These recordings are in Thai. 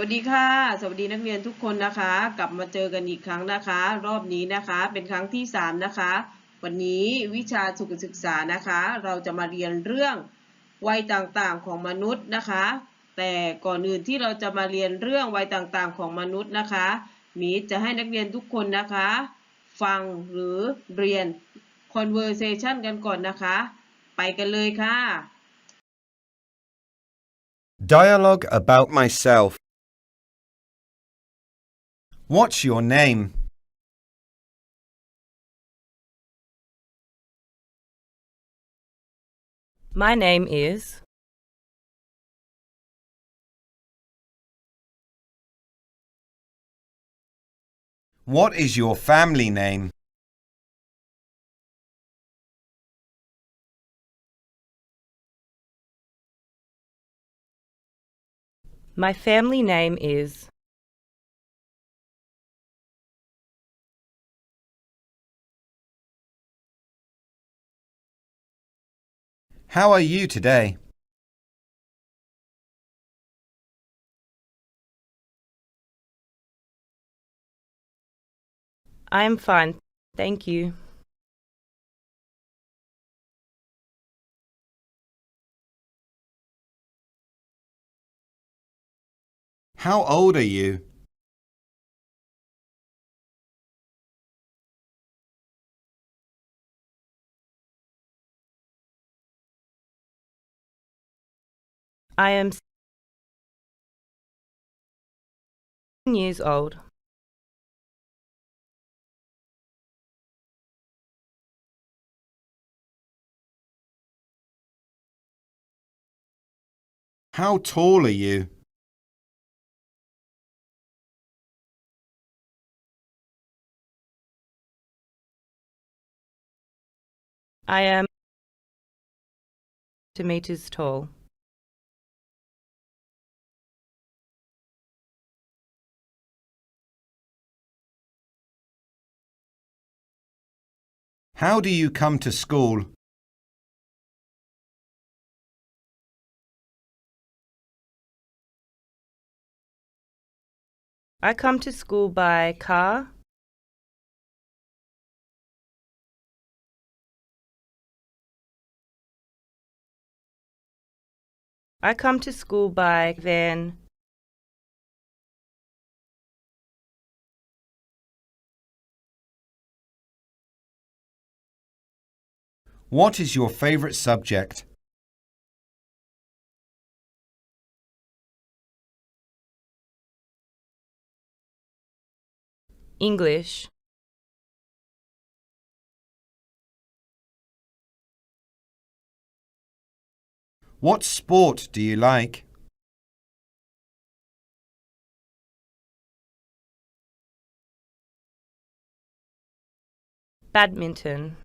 วัสดีค่ะ สวัสดีนักเรียนทุกคนนะคะ กลับมาเจอกันอีกครั้งนะคะ รอบนี้นะคะเป็นครั้งที่ 3 นะคะ วันนี้วิชาสุขศึกษานะคะ เราจะมาเรียนเรื่องวัยต่างๆของมนุษย์นะคะ แต่ก่อนอื่นที่เราจะมาเรียนเรื่องวัยต่างๆของมนุษย์นะคะมีจะให้นักเรียนทุกคนนะคะ ฟังหรือเรียน conversation กันก่อนนะคะ ไปกันเลยค่ะ Dialogue about myself. What's your name? My name is. What is your family name? My family name is. How are you today? I am fine, thank you. How old are you? Am seven years old. How tall are you? I am two meters tall. How do you come to school? I come to school by car. I come to school by van. What is your favorite subject? English. What sport do you like? Badminton.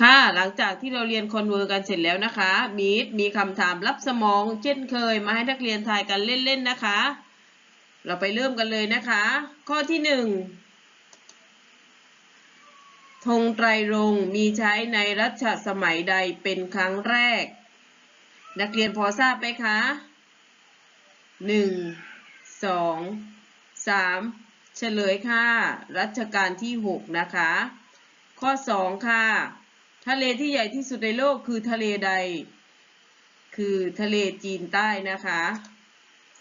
ค่ะ หลังจากที่เราเรียนคอนเวอร์กันเสร็จแล้วนะคะมีดมีคำถามรับสมองเช่นเคยมาให้นักเรียนทายกันเล่นๆนะคะ เราไปเริ่มกันเลยนะคะ ข้อที่หนึ่งธงไตรรงมีใช้ในรัชสมัยใดเป็นครั้งแรก นักเรียนพอทราบไหมคะหนึ่งสองสามเฉลยค่ะ รัชกาลที่หกนะคะ ข้อสองค่ะ ทะเลที่ใหญ่ที่สุดในโลกคือทะเลใด คือทะเลจีนใต้นะคะ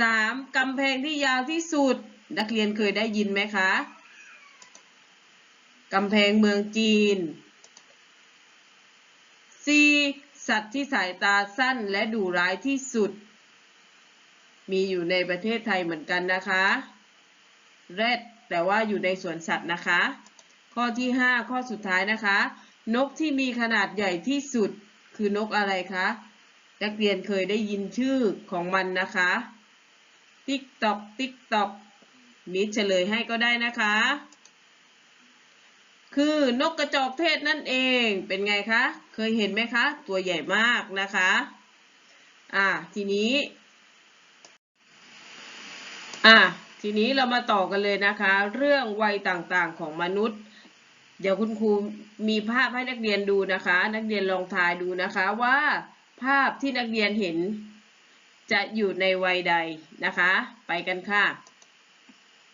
สามกำแพงที่ยาวที่สุด นักเรียนเคยได้ยินไหมคะกำแพงเมืองจีน 4. สัตว์ที่สายตาสั้นและดุร้ายที่สุด มีอยู่ในประเทศไทยเหมือนกันนะคะแรดแต่ว่าอยู่ในสวนสัตว์นะคะ ข้อที่ 5 ข้อสุดท้ายนะคะ นกที่มีขนาดใหญ่ที่สุดคือนกอะไรคะ นักเรียนเคยได้ยินชื่อของมันนะคะ ติ๊กตอก ติ๊กตอกมิดเฉลยให้ก็ได้นะคะ คือนกกระจอกเทศนั่นเอง เป็นไงคะ เคยเห็นไหมคะ ตัวใหญ่มากนะคะ อ่า ทีนี้ อะทีนี้เรามาต่อกันเลยนะคะ เรื่องวัยต่างๆของมนุษย์ เดี๋ยวคุณครูมีภาพให้นักเรียนดูนะคะ นักเรียนลองทายดูนะคะว่า ภาพที่นักเรียนเห็น จะอยู่ในวัยใดนะคะ ไปกันค่ะ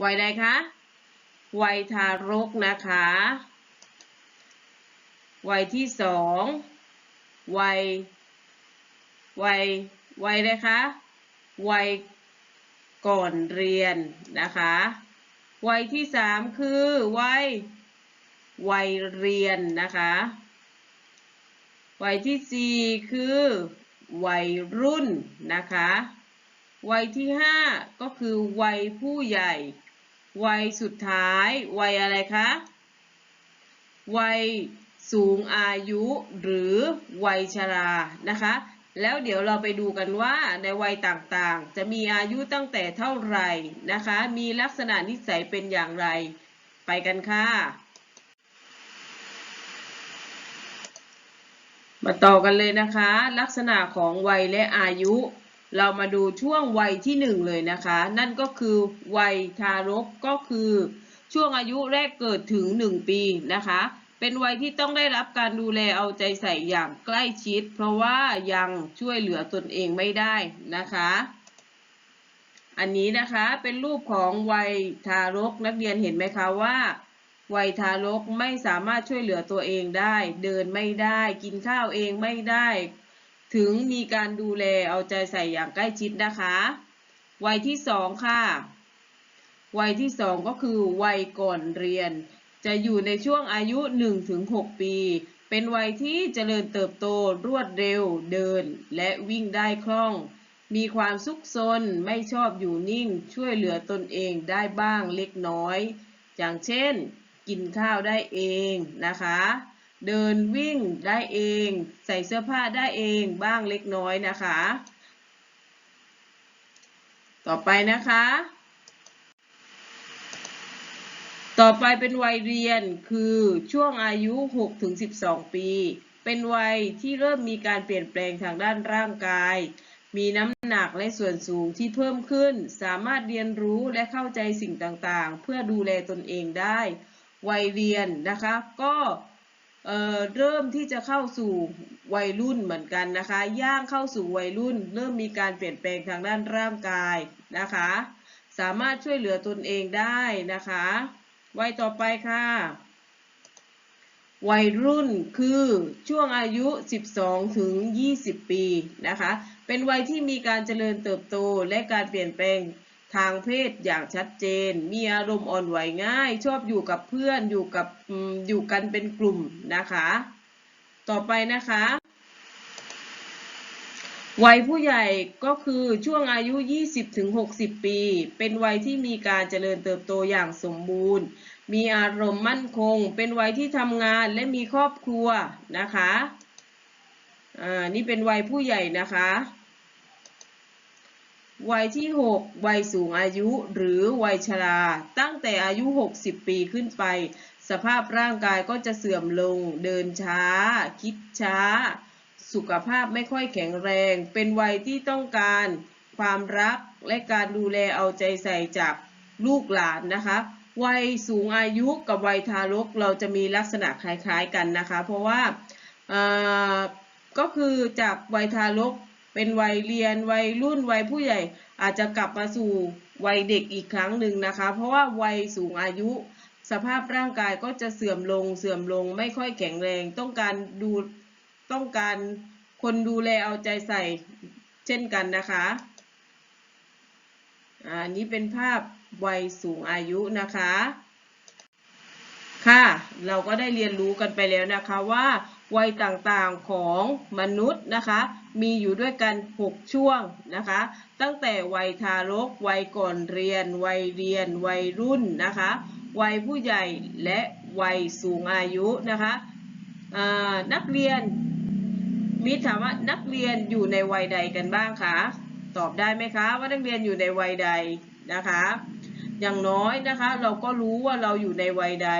วัยใดคะวัยทารกนะคะ วัยที่สองวัยวัยวัยเลยคะ วัยก่อนเรียนนะคะ วัยที่สามคือวัย วัยเรียนนะคะ วัยที่สี่คือ วัยรุ่นนะคะ วัยที่ห้าก็คือ วัยผู้ใหญ่ วัยสุดท้าย วัยอะไรคะ วัยสูงอายุหรือวัยชรานะคะ แล้วเดี๋ยวเราไปดูกันว่าในวัยต่างๆ จะมีอายุตั้งแต่เท่าไหร่นะคะ มีลักษณะนิสัยเป็นอย่างไร ไปกันค่ะ มาต่อกันเลยนะคะ ลักษณะของวัยและอายุ เรามาดูช่วงวัยที่หนึ่งเลยนะคะ นั่นก็คือวัยทารกก็คือช่วงอายุแรกเกิดถึง1ปีนะคะ เป็นวัยที่ต้องได้รับการดูแลเอาใจใส่อย่างใกล้ชิด เพราะว่ายังช่วยเหลือตนเองไม่ได้นะคะ อันนี้นะคะเป็นรูปของวัยทารกนักเรียนเห็นไหมคะว่า วัยทารกไม่สามารถช่วยเหลือตัวเองได้ เดินไม่ได้ กินข้าวเองไม่ได้ ถึงมีการดูแลเอาใจใส่อย่างใกล้ชิดนะคะ วัยที่สองค่ะ วัยที่สองก็คือวัยก่อนเรียน จะอยู่ในช่วงอายุ 1-6 ปี เป็นวัยที่เจริญเติบโตรวดเร็ว เดินและวิ่งได้คล่อง มีความซุกซนไม่ชอบอยู่นิ่ง ช่วยเหลือตนเองได้บ้างเล็กน้อย อย่างเช่น กินข้าวได้เองนะคะ เดินวิ่งได้เอง ใส่เสื้อผ้าได้เองบ้างเล็กน้อยนะคะ ต่อไปนะคะ ต่อไปเป็นวัยเรียนคือช่วงอายุ 6-12 ปี เป็นวัยที่เริ่มมีการเปลี่ยนแปลงทางด้านร่างกายมีน้ำหนักและส่วนสูงที่เพิ่มขึ้น สามารถเรียนรู้และเข้าใจสิ่งต่างๆ เพื่อดูแลตนเองได้ วัยเรียนนะคะ ก็เเริ่มที่จะเข้าสู่วัยรุ่นเหมือนกันนะคะ ย่างเข้าสู่วัยรุ่น เริ่มมีการเปลี่ยนแปลงทางด้านร่างกายนะคะ สามารถช่วยเหลือตนเองได้นะคะวัยต่อไปค่ะวัยรุ่นคือช่วงอายุ 12 ถึง 20 ปีนะคะ เป็นวัยที่มีการเจริญเติบโตและการเปลี่ยนแปลง ทางเพศอย่างชัดเจน มีอารมณ์อ่อนไหวง่าย ชอบอยู่กับเพื่อนอยู่กับอยู่กันเป็นกลุ่มนะคะ ต่อไปนะคะ วัยผู้ใหญ่ก็คือช่วงอายุ 20-60 ปี เป็นวัยที่มีการเจริญเติบโตอย่างสมบูรณ์ มีอารมณ์มั่นคง เป็นวัยที่ทำงานและมีครอบครัวนะคะ อ่า นี่เป็นวัยผู้ใหญ่นะคะ วัยที่ 6 วัยสูงอายุ หรือวัยชรา ตั้งแต่อายุ 60 ปีขึ้นไป สภาพร่างกายก็จะเสื่อมลง เดินช้า คิดช้า สุขภาพไม่ค่อยแข็งแรง เป็นวัยที่ต้องการ ความรักและการดูแลเอาใจใส่จากลูกหลานนะคะ วัยสูงอายุกับวัยทารกเราจะมีลักษณะคล้ายๆกันนะคะ เพราะว่าอ่าก็คือจากวัยทารก เป็นวัยเรียนวัยรุ่นวัยผู้ใหญ่ อาจจะกลับมาสู่วัยเด็กอีกครั้งหนึ่งนะคะ เพราะว่าวัยสูงอายุ สภาพร่างกายก็จะเสื่อมลงเสื่อมลงไม่ค่อยแข็งแรง ต้องการดูต้องการคนดูแลเอาใจใส่เช่นกันนะคะอ่านี้เป็นภาพวัยสูงอายุนะคะ ค่ะ เราก็ได้เรียนรู้กันไปแล้วนะคะว่า วัยต่างๆของมนุษย์นะคะ มีอยู่ด้วยกัน 6 ช่วงนะคะ ตั้งแต่วัยทารก วัยก่อนเรียน วัยเรียน วัยรุ่นนะคะ วัยผู้ใหญ่และวัยสูงอายุนะคะนักเรียนมีถามว่านักเรียนอยู่ในวัยใดกันบ้างคะตอบได้ไหมคะว่านักเรียนอยู่ในวัยใดนะคะ อย่างน้อยนะคะ เราก็รู้ว่าเราอยู่ในวัยใด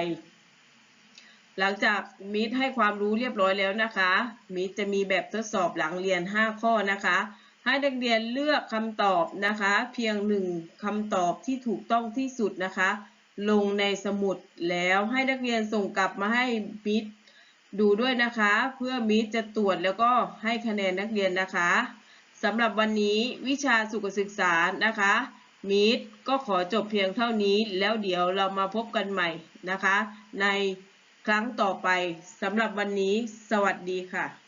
หลังจากมิตรให้ความรู้เรียบร้อยแล้วนะคะ มิตรจะมีแบบทดสอบหลังเรียน 5 ข้อนะคะ ให้นักเรียนเลือกคำตอบนะคะ เพียง1นึ่คำตอบที่ถูกต้องที่สุดนะคะ ลงในสมุดแล้วให้นักเรียนส่งกลับมาให้มิตรดูด้วยนะคะ เพื่อมิตรจะตรวจแล้วก็ให้คะแนนนักเรียนนะคะสำหรับวันนี้วิชาสุขศึกษานะคะมิตรก็ขอจบเพียงเท่านี้แล้วเดี๋ยวเรามาพบกันใหม่นะคะ ใน ครั้งต่อไปสำหรับวันนี้ สวัสดีค่ะ